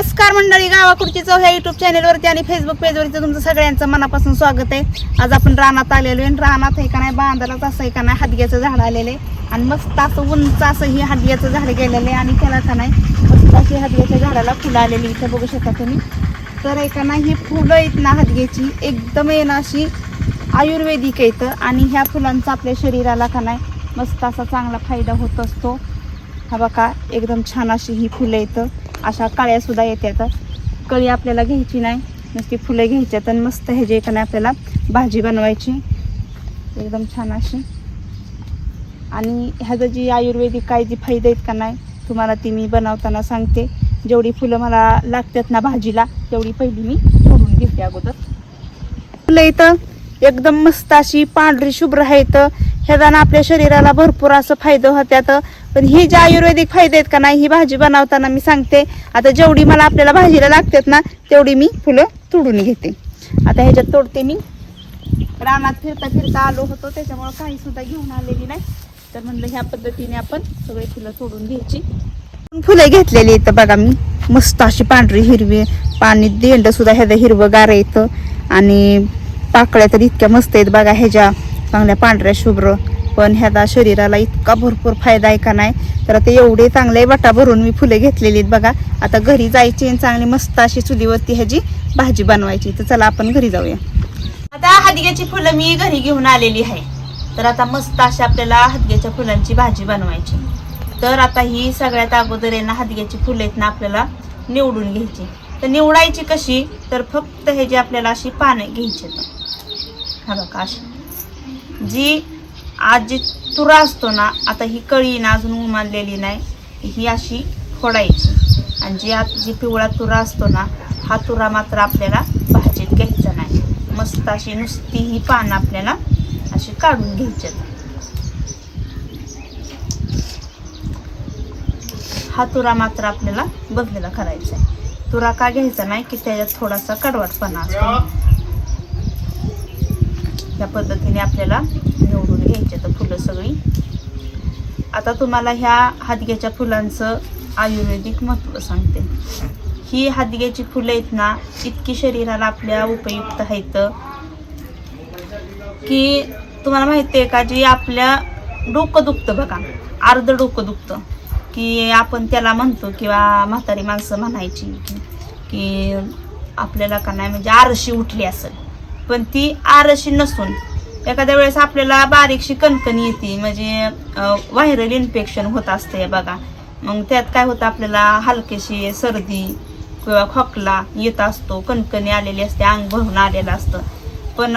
नमस्कार मंडळी गावाकुडची चव ह्या युट्यूब चॅनेलवरती आणि फेसबुक पेजवरती तुमचं सगळ्यांचं मनापासून स्वागत आहे. आज आपण रानात आलेलो आहे. रानात आहे का नाही बांधालाच असं आहे का नाही? हादग्याचं झाड आलेलं आहे. आणि मस्त असं उंच असं ही हादग्याचं झाड गेलेलं आहे. आणि त्याला का नाही मस्त अशी हादग्याच्या झाडाला फुलं आलेली इथं बघू शकता तुम्ही. तर आहे का नाही ही फुलं आहेत ना हादग्याची. एकदम आहे ना अशी आयुर्वेदिक आहेत आणि ह्या फुलांचा आपल्या शरीराला का नाही मस्त असा चांगला फायदा होत असतो. हा बघा एकदम छान अशी ही फुलं येतं अशा काळ्या सुद्धा येतात कळी आपल्याला घ्यायची नाही. नुसती फुलं घ्यायच्यात आणि मस्त ह्याची का नाही आपल्याला भाजी बनवायची. एकदम छान अशी. आणि ह्याचं जी आयुर्वेदिक काय जी फायदे आहेत का नाही तुम्हाला ती मी बनवताना सांगते. जेवढी फुलं मला लागतात ना भाजीला तेवढी पहिली मी तोडून घेते अगोदर. फुलं इथं एकदम मस्त अशी पांढरी शुभ्र आहेत. ह्याचा ना आपल्या शरीराला भरपूर असं फायदे होत्यात पण ही जे आयुर्वेदिक फायदे आहेत का नाही ही भाजी बनवताना मी सांगते. आता जेवढी मला आपल्याला भाजीला लागतात ना तेवढी मी फुलं तोडून घेते. आता ह्याच्यात तोडते मी. रानात फिरता फिरता आलो होतो त्याच्यामुळं काही सुद्धा घेऊन आलेली नाही. तर म्हणलं ह्या पद्धतीने आपण सगळे फुलं तोडून घ्यायची. फुलं घेतलेली इथं बघा मी. मस्त अशी पांढरी हिरवी पाणी देंड सुद्धा ह्याचं हिरवं गार येतं आणि पाकळ्या तर इतक्या मस्त आहेत बघा ह्याच्या. चांगल्या पांढऱ्या शुभ्र. पण ह्याचा शरीराला इतका भरपूर फायदा आहे का नाही? तर आता एवढे चांगले वाटा भरून मी फुले घेतलेली आहेत बघा. आता घरी जायची आणि चांगली मस्त अशी चुलीवरती ह्याची भाजी बनवायची. तर चला आपण घरी जाऊया. आता हदग्याची फुलं मी घरी घेऊन आलेली आहे. तर आता मस्त अशी आपल्याला हदग्याच्या फुलांची भाजी बनवायची. तर आता ही सगळ्यात अगोदर आहे ना हदग्याची फुलं आहेत ना आपल्याला निवडून घ्यायची. तर निवडायची कशी? तर फक्त हे जे आपल्याला अशी पानं घ्यायची हा बघा अशी. जी आज जी तुरा असतो ना आता ही कळी ना अजून उमानलेली नाही. ही अशी फोडायची. आणि जी आत जी पिवळा तुरा असतो ना हा तुरा मात्र आपल्याला भाजीत घ्यायचा नाही. मस्त अशी नुसती ही पानं आपल्याला अशी काढून घ्यायची हा तुरा मात्र आपल्याला बदलेला करायचा आहे. तुरा का घ्यायचा नाही की त्याच्यात थोडासा कडवटपणा असतो. या पद्धतीने आपल्याला निवडून घ्यायचे तर फुलं सगळी. आता तुम्हाला ह्या हादग्याच्या फुलांचं आयुर्वेदिक महत्त्व सांगते. ही हादग्याची फुलं आहेत ना इतकी शरीराला आपल्या उपयुक्त आहेत. की तुम्हाला माहिती आहे का जी आपल्या डोकं दुखतं बघा अर्ध डोकं दुखतं. की आपण त्याला म्हणतो किंवा म्हातारी माणसं म्हणायची की आपल्याला का नाही म्हणजे आरशी उठली असेल. पण ती आरशी नसून एखाद्या वेळेस आपल्याला बारीकशी कणकणी येते म्हणजे व्हायरल इन्फेक्शन होत असते बघा. मग त्यात काय होतं आपल्याला हलकेशी सर्दी किंवा खोकला येत असतो कणकणी आलेली असते अंग भरून आलेलं असतं. पण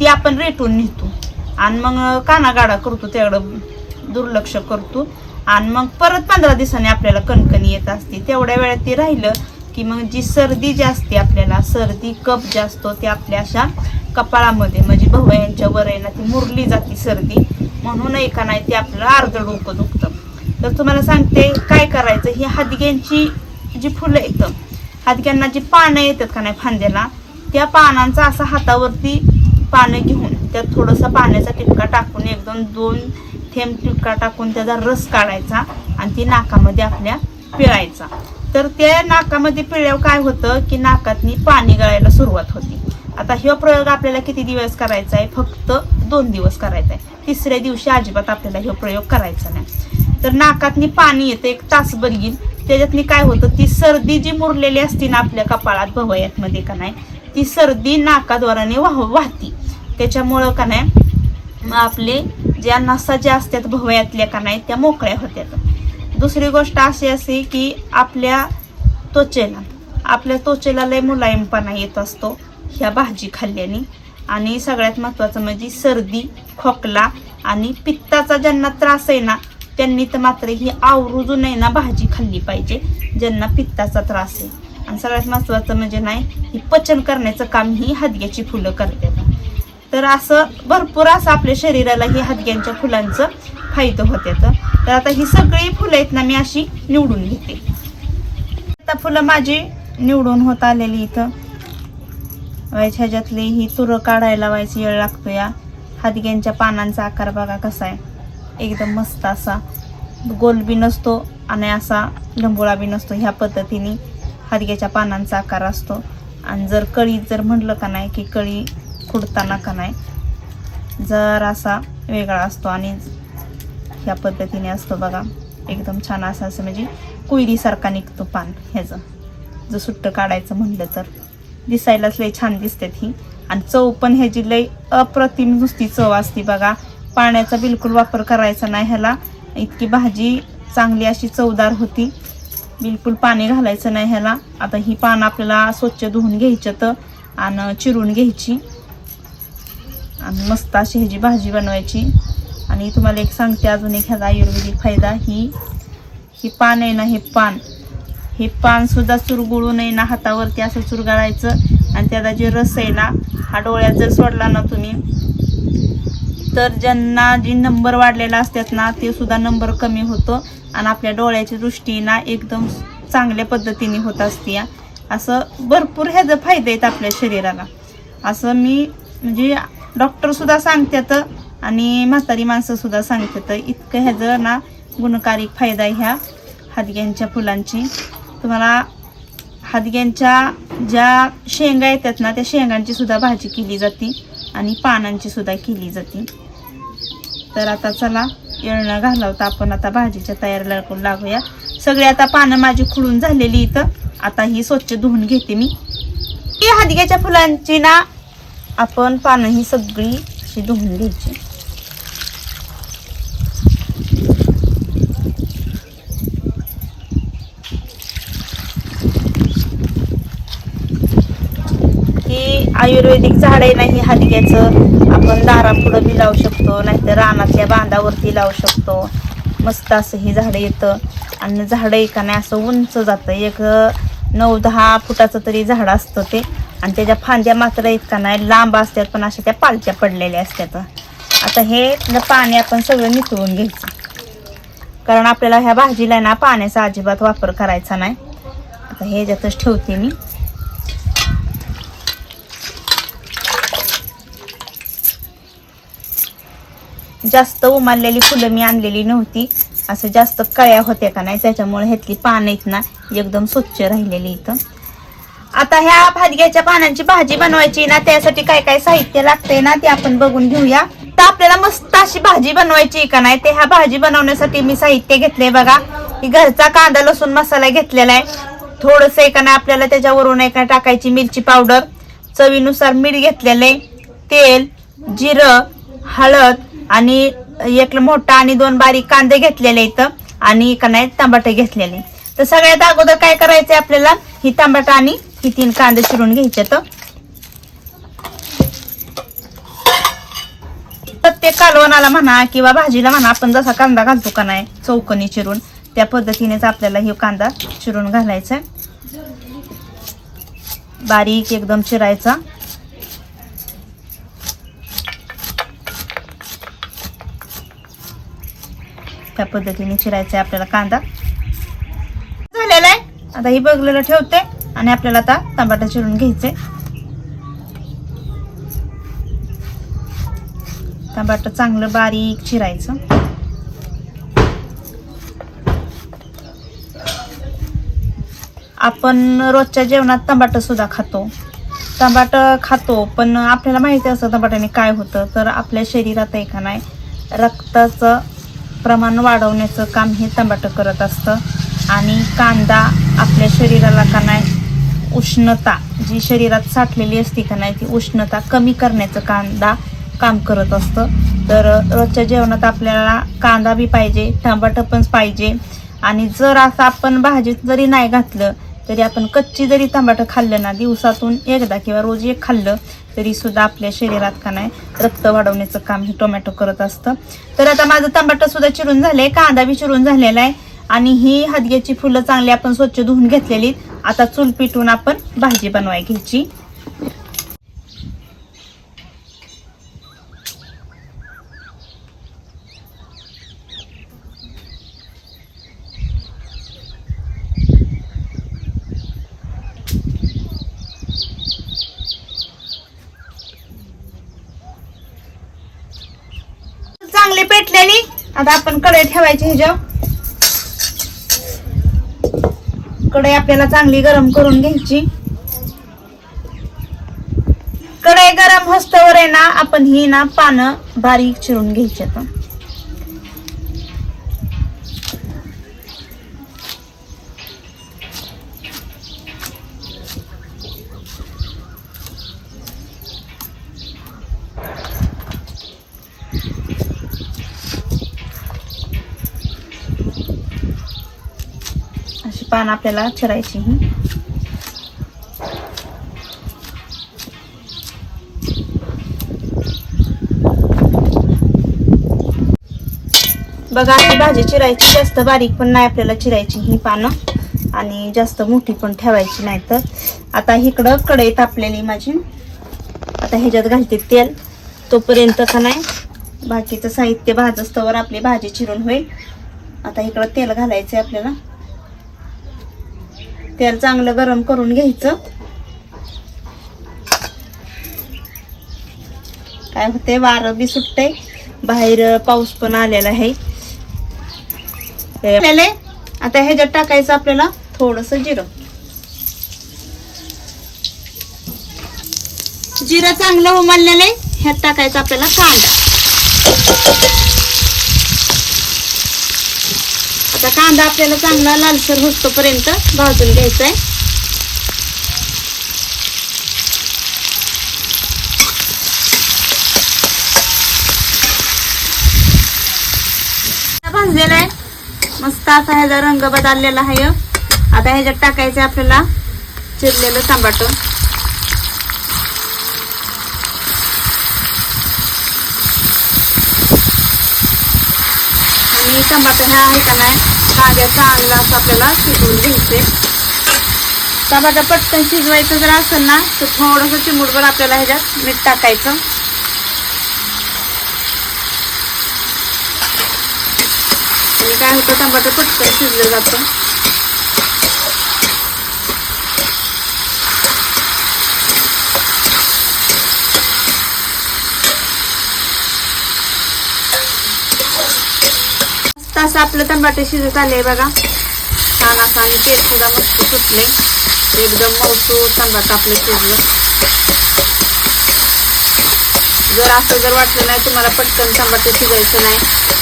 ती आपण रेटून नेतो. आणि मग कानागाडा करतो तेवढं दुर्लक्ष करतो. आणि मग परत पंधरा दिवसांनी आपल्याला कणकणी येत असते. तेवढ्या वेळात ते राहिलं की मग जी सर्दी जी असते आपल्याला सर्दी कप जे असतो ते आपल्या अशा कपाळामध्ये. म्हणजे भवयांच्या वर आहे ना ती मुरली जाते सर्दी. म्हणून एका नाही ते आपल्याला अर्ध डोकं दुखतं. तर तुम्हाला सांगते काय करायचं? ही हादग्यांची जी फुलं येतं हादग्यांना जी पानं येतात का नाही फांद्याला त्या पानांचा असा हातावरती पानं घेऊन त्यात थोडंसं पाण्याचा टिपका टाकून एक दोन दोन थेंब टिपका टाकून त्याचा रस काढायचा आणि ती नाकामध्ये आपल्या पिळायचा. तर त्या नाकामध्ये पिळल्यावर काय होतं की नाकातनी पाणी गळायला सुरुवात होती. आता हा प्रयोग आपल्याला किती दिवस करायचा आहे? फक्त दोन दिवस करायचा आहे. तिसऱ्या दिवशी अजिबात आपल्याला हा प्रयोग करायचा नाही. तर नाकातनी पाणी येतं एक तासभर येईल त्याच्यातनी काय होतं ती सर्दी जी मुरलेली असते ना आपल्या कपाळात भवयातमध्ये का नाही ती सर्दी नाकाद्वाराने वाह वाहती. त्याच्यामुळं का नाही आपले ज्या नसा ज्या असतात भवयातल्या का नाही त्या मोकळ्या होत्यात. दुसरी गोष्ट अशी असे की आपल्या त्वचेला आपल्या त्वचेला लय मुलायमपणा येत असतो. ह्या भाजी खाल्ल्याने. आणि सगळ्यात महत्त्वाचं म्हणजे सर्दी खोकला आणि पित्ताचा ज्यांना त्रास आहे ना त्यांनी तर मात्र ही आवर्जून आहे ना भाजी खाल्ली पाहिजे ज्यांना पित्ताचा त्रास आहे. आणि सगळ्यात महत्त्वाचं म्हणजे नाही ही पचन करण्याचं काम ही हादग्याची फुलं करतात. तर असं भरपूर असं आपल्या शरीराला ही हादग्यांच्या फुलांचं फायदे होत्यात तर आता ही सगळी फुलं आहेत ना मी अशी निवडून घेते. आता फुलं माझी निवडून होत आलेली इथं. व्हायच्या ह्याच्यातली ही तुरं काढायला व्हायची वेळ लागतो या हादग्यांच्या पानांचा आकार बघा कसा आहे. एकदम मस्त असा. गोल बी नसतो आणि असा लंबोळा बी नसतो ह्या पद्धतीने हादग्याच्या पानांचा आकार असतो. आणि जर कळी जर म्हटलं का नाही की कळी खुडताना का नाही जर असा वेगळा असतो आणि ह्या पद्धतीने असतो बघा. एकदम छान असं असं म्हणजे कुयरीसारखा निघतो पान ह्याचं. जर सुट्टं काढायचं म्हणलं तर. दिसायलाच लय छान दिसते ही आणि चव पण ह्याची लय अप्रतिम नुसती चव असते बघा. पाण्याचा बिलकुल वापर करायचा नाही ह्याला. इतकी भाजी चांगली अशी चवदार होती. बिलकुल पाणी घालायचं नाही ह्याला. आता ही पानं आपल्याला स्वच्छ धुवून घ्यायचं तर आणि चिरून घ्यायची. आणि मस्त अशी ह्याची भाजी बनवायची. आणि तुम्हाला एक सांगते अजून एक ह्याचा आयुर्वेदिक फायदा. ही ही पान आहे ना हे पान. हे पान सुद्धा चुरगुळू नये ना हातावरती असं चुरगाळायचं आणि त्याचा जे रस आहे ना हा डोळ्यात जर सोडला ना तुम्ही तर ज्यांना जी नंबर वाढलेला असतात ना ते सुद्धा नंबर कमी होतो. आणि आपल्या डोळ्याची दृष्टी ना एकदम चांगल्या पद्धतीने होत असते. असं भरपूर ह्याचं फायदे आहेत आपल्या शरीराला. असं मी म्हणजे डॉक्टरसुद्धा सांगतात आणि म्हातारी माणसंसुद्धा सांगतात इतकं ह्याचं ना गुणकारिक फायदा आहे ह्या हादग्यांच्या फुलांची. तुम्हाला हादग्यांच्या ज्या शेंगा येतात ना त्या शेंगांची सुद्धा भाजी केली जाते आणि पानांची सुद्धा केली जाते. तर आता चला येळणं घालवता आपण आता भाजीच्या तयारीला करून लागूया. सगळी आता पानं माझी खुडून झालेली इथं. आता ही स्वच्छ धुवून घेते मी. हादग्याच्या फुलांची ना आपण पानं ही सगळी अशी धुवून घ्यायची ही आयुर्वेदिक झाड आहे हलक्याचं. ही आपण दारापुढं बी लावू शकतो नाहीतर रानातल्या बांधावरती लावू शकतो. मस्त असं हे झाडं येतं. आणि झाडं एका नाही असं उंच जातं. एक नऊ दहा फुटाचं तरी झाड असतं ते. आणि त्याच्या फांद्या मात्र इतका नाही लांब असतात पण अशा त्या पालच्या पडलेल्या असतात. आता हे पाणी आपण सगळं निथळून घ्यायचं. कारण आपल्याला ह्या भाजीला ना पाण्याचा अजिबात वापर करायचा नाही. आता हे ह्याच्यातच ठेवते मी. जास्त उमारलेली फुलं मी आणलेली नव्हती. असं जास्त कळ्या होत्या का नाही त्याच्यामुळे ह्यातली पानं आहेत ना एकदम स्वच्छ राहिलेली इथं. आता ह्या भादग्याच्या पानांची भाजी बनवायची ना त्यासाठी काय काय साहित्य लागतंय ना ते आपण बघून घेऊया. तर आपल्याला मस्त अशी भाजी बनवायची का नाही ते ह्या भाजी बनवण्यासाठी मी साहित्य घेतलंय बघा. घरचा कांदा लसूण मसाला घेतलेला आहे. थोडस एक ना आपल्याला त्याच्यावरून एका टाकायची मिरची पावडर. चवीनुसार मीठ घेतलेलं आहे. तेल जिरं हळद आणि एक मोठा आणि दोन बारीक कांदे घेतलेले इथं आणि का नाही टमाटे घेतलेले. तर सगळ्यात अगोदर काय करायचंय आपल्याला? ही टमाटा आणि ही तीन कांदे चिरून घ्यायचे तर. प्रत्येक कालवणाला म्हणा किंवा भाजीला म्हणा आपण जसा कांदा घालतो का नाही चौकनी चिरून त्या पद्धतीनेच आपल्याला हे कांदा चिरून घालायचा बारीक एकदम चिरायचा. त्या पद्धतीने चिरायचा आहे आपल्याला कांदा. झालेला आहे. आता ही बघलेलं ठेवते आणि आपल्याला आता टमाटा चिरून घ्यायचे. टमाटर चांगलं बारीक चिरायचं. आपण रोजच्या जेवणात टमाटर सुद्धा खातो. टमाट खातो पण आपल्याला माहिती असतं टमाट्याने काय होतं तर आपल्या शरीरात आहे का नाही रक्ताचं प्रमाण वाढवण्याचं काम हे टमाटर करत असतं. आणि कांदा आपल्या शरीराला का नाही उष्णता जी शरीरात साठलेली असते का नाही ती उष्णता कमी करण्याचं कांदा काम करत असतं. तर रोजच्या जेवणात आपल्याला कांदा बी पाहिजे टमाटर पण पाहिजे. आणि जर असं आपण भाजीत जरी नाही घातलं तरी आपण कच्ची जरी टमाटर खाल्लं ना दिवसातून एकदा किंवा रोज एक खाल्लं तरी सुद्धा आपल्या शरीरात का नाही रक्त वाढवण्याचं काम हे टोमॅटो करत असतं. तर आता माझं टमाटर सुद्धा चिरून झालंय कांदा बी चिरून झालेला आहे. आणि ही हदग्याची फुलं चांगली आपण स्वच्छ धुवून घेतलेली आता चूल पिटून आपण भाजी बनवाय घ्यायची. घेतलेली. आता आपण कढई ठेवायची ह्याच्यावर. कढई आपल्याला चांगली गरम करून घ्यायची. कढई गरम हस्तवर आहे ना आपण ही ना पानं बारीक चिरून घ्यायची आता अशी पान आपल्याला चिरायची ही बघा ही भाजी चिरायची जास्त बारीक पण नाही आपल्याला चिरायची ही पानं. आणि जास्त मोठी पण ठेवायची नाही तर. आता इकडं कढई तापलेली माझी. आता ह्याच्यात घालते तेल. तोपर्यंत का नाही बाकीचं साहित्य भाजस्तवर आपली भाजी चिरून होईल. आता इकडं तेल घालायचं आपल्याला. तेल चांगलं गरम करून घ्यायचं. काय होते वारं बी सुटते बाहेर पाऊस पण आलेला आहे. आता ह्याच्यात टाकायचं आपल्याला थोडस जिरं. जिरं चांगलं उमललेलं आहे. ह्यात टाकायचं आपल्याला कांदा. आता कांदा आपल्याला चांगला लालसर होतोपर्यंत भाजून घ्यायचा आहे भाजलेला आहे मस्त असा ह्याचा रंग बदललेला आहे. आता ह्याच्यात टाकायचं आहे आपल्याला चिरलेलं टमाटो आणि टमाटर हा आहे का नाही असं आपल्याला शिजवून घ्यायचे. टमाटा पटकन शिजवायचं जर असेल ना तर थोडंसं चिमूटभर आपल्याला ह्याच्यात मीठ टाकायचं. आणि काय होतं टमाटर पटकन शिजलं जातं. मस्त असं आपलं टमाटे शिजत आले बघा. छान असं आणि तेल सुद्धा मस्त सुटले एकदम मऊ टमाटा आपलं शिजलं. जर असं जर वाटलं नाही तुम्हाला पटकन टमाटे शिजायचं नाही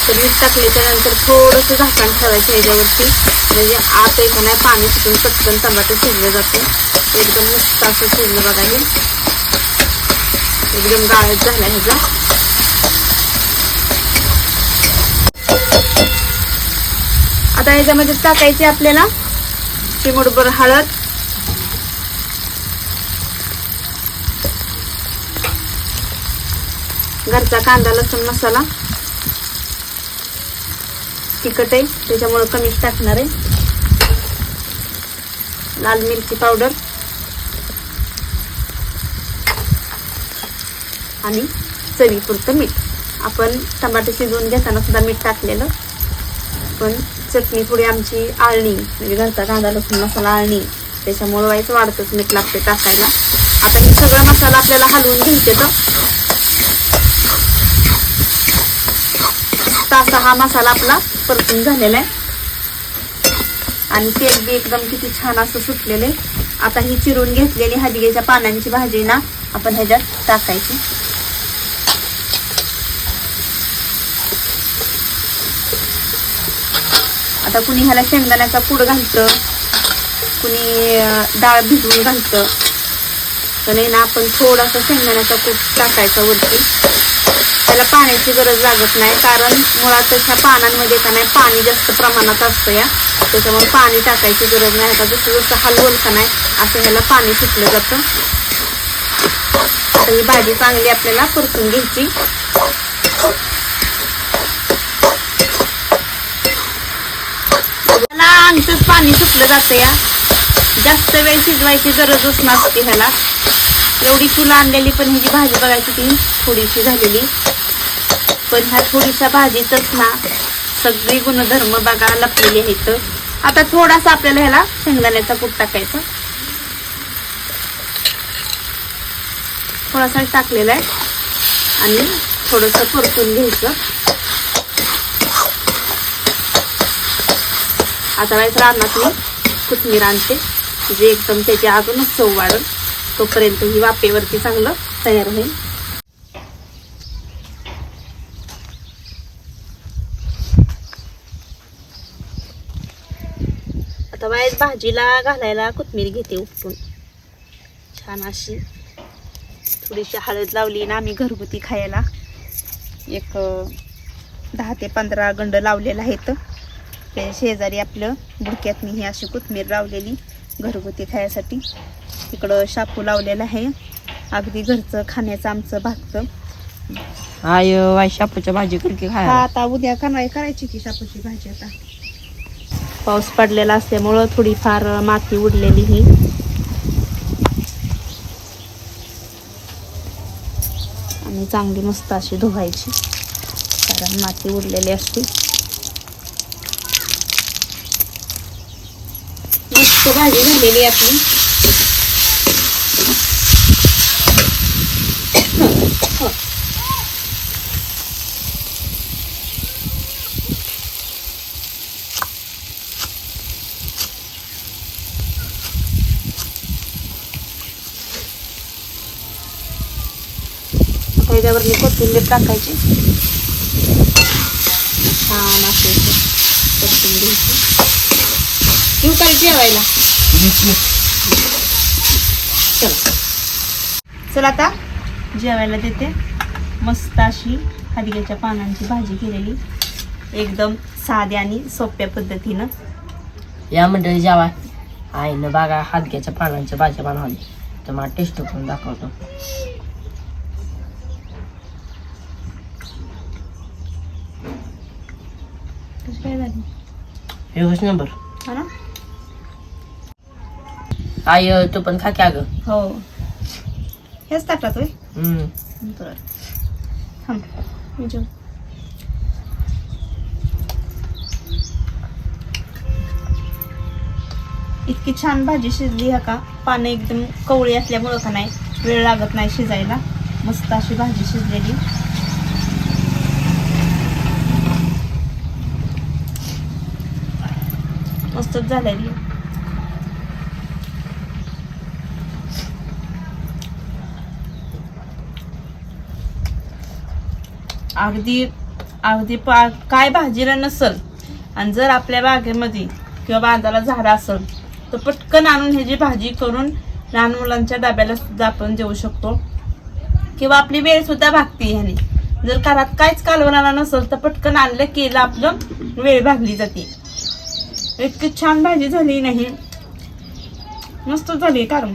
तर मीठ टाकल्याच्या नंतर थोडंसं झाकण ठेवायचं याच्यावरती. म्हणजे आत येते नाही पाणी सुटून पटकन टमाटे शिजले जाते. एकदम मस्त असं शिजलं बघा हे. एकदम गाळत झाला ह्याचा. आता याच्यामध्ये टाकायची आपल्याला चिमूटभर हळद. घरचा कांदा लसूण मसाला. तिखट आहे त्याच्यामुळं कमीच टाकणार आहे. लाल मिरची पावडर. आणि चवीपुरतं मीठ. आपण टमाटे शिजवून घेताना सुद्धा मीठ टाकलेलं. पण चटणी थोडी आमची आळणी म्हणजे घरचा कांदा लसूण मसाला आळणी. त्याच्यामुळे वाईच वाढतच मीठ लागते टाकायला आता हे सगळा मसाला आपल्याला हलवून घ्यायचे तर तासा हा मसाला आपला परतून झालेला आहे. आणि तेल बी एकदम किती छान असं सुटलेलं आहे. आता ही चिरून घेतलेली हदगेच्या पानांची भाजी ना आपण ह्याच्यात टाकायची. आता कुणी ह्याला शेंगदाण्याचा पूड घालतं कुणी डाळ भिजवून घालतं. तर नाही ना आपण थोडासा शेंगदाण्याचा कूट टाकायचा वरती. त्याला पाण्याची गरज लागत नाही कारण मुळात ह्या पानांमध्ये का नाही पाणी जास्त प्रमाणात असतं या. त्याच्यामुळे पाणी टाकायची गरज नाही. आता जसं जसं हलवल का नाही असं ह्याला पाणी सुटलं जातं. तर ही भाजी चांगली आपल्याला परतून घ्यायची. त्याला पाणी सुटलं जातं या. जास्त वेळ शिजवायची गरजच नसते ह्याला. एवढी फुलं आणलेली पण ह्याची भाजी बघायची ती थोडीशी झालेली. पण ह्या थोडीशा भाजीतच ना सगळी गुणधर्म बघा लपलेली आहेत. आता थोडासा आपल्याला ह्याला शेंगदाण्याचा कूट टाकायचा. थोडासा टाकलेला आहे. आणि थोडंसं परतून घ्यायचं. आता वेळेस रानात मी कोथिंबीर आणते म्हणजे एकदम त्याची अजूनच चव वाढेल तोपर्यंत ही वाफेवरती चांगलं तयार होईल. आता बाहेर भाजीला घालायला कोथमीर घेते उपटून. छान अशी थोडीशी हळद लावली ना आम्ही घरगुती खायला. एक दहा ते पंधरा गंड लावलेला आहेत ते शेजारी आपलं बुडक्यात मी ही अशी कोथिंबीर लावलेली घरगुती खायसाठी. इकडं शापू लावलेलं आहे. अगदी घरचं खाण्याचं आमचं भागतं आय वाय शापूच्या भाजी करकी हा खायला. आता उद्या कराय करायची की शापूची भाजी आता. पाऊस पडलेला असल्यामुळं थोडीफार माती उडलेली ही. आणि चांगली मस्त अशी धुवायची कारण माती उडलेली असते. मस्त भाजी झालेली आहे आपली आता याच्यावर मी कोथिंबीर टाकायची छान असे कोथिंबीर येऊ काय जेवायला. चला चला आता जेवायला देते. मस्त अशी हलग्याच्या पानांची भाजी केलेली. एकदम साध्या आणि सोप्या पद्धतीनं. या मंडळी जेवा. आईनं बागा हातग्याच्या पानांच्या भाज्या बनवली तर मला टेस्ट करून दाखवतो. काय झाली? नंबर. हा ना? आई तू पण खा की अगं. हो. हेच टाकला होय? हम्म. बरं. थांब. मी जेव इतकी छान भाजी शिजली हा का? पानं एकदम कवळी असल्यामुळं का नाही? वेळ लागत नाही शिजायला. मस्त अशी भाजी शिजलेली. मस्तच झालेली अगदी अगदी पा काय भाजीला नसल आणि जर आपल्या बागेमध्ये किंवा बांधाला झाडं असेल तर पटकन आणून ह्याची भाजी करून लहान मुलांच्या डब्याला सुद्धा आपण देऊ शकतो. किंवा आपली वेळ सुद्धा भागते ह्याने. जर घरात काहीच कालवणारा नसेल तर पटकन आणलं केलं आपलं वेळ भागली जाते. इतकी छान भाजी झाली नाही. मस्त झाली कारण.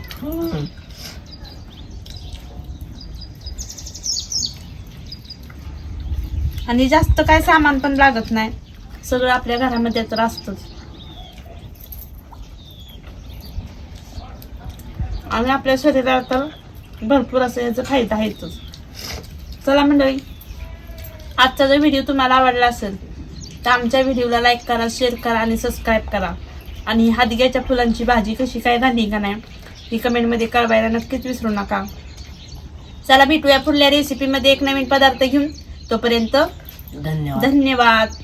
आणि जास्त काय सामान पण लागत नाही. सगळं आपल्या घरामध्ये तर असतंच. आणि आपल्या शरीराला तर भरपूर असं याचा फायदा आहेच चला मंडळी आजचा जर व्हिडिओ तुम्हाला आवडला असेल तर आमच्या व्हिडिओला लाईक करा शेअर करा आणि सबस्क्राईब करा. आणि हादग्याच्या फुलांची भाजी कशी काय झाली का नाही ही कमेंटमध्ये कळवायला नक्कीच विसरू नका. चला भेटूया पुढल्या रेसिपीमध्ये एक नवीन पदार्थ घेऊन. तोपर्यंत धन्यवाद. धन्यवाद.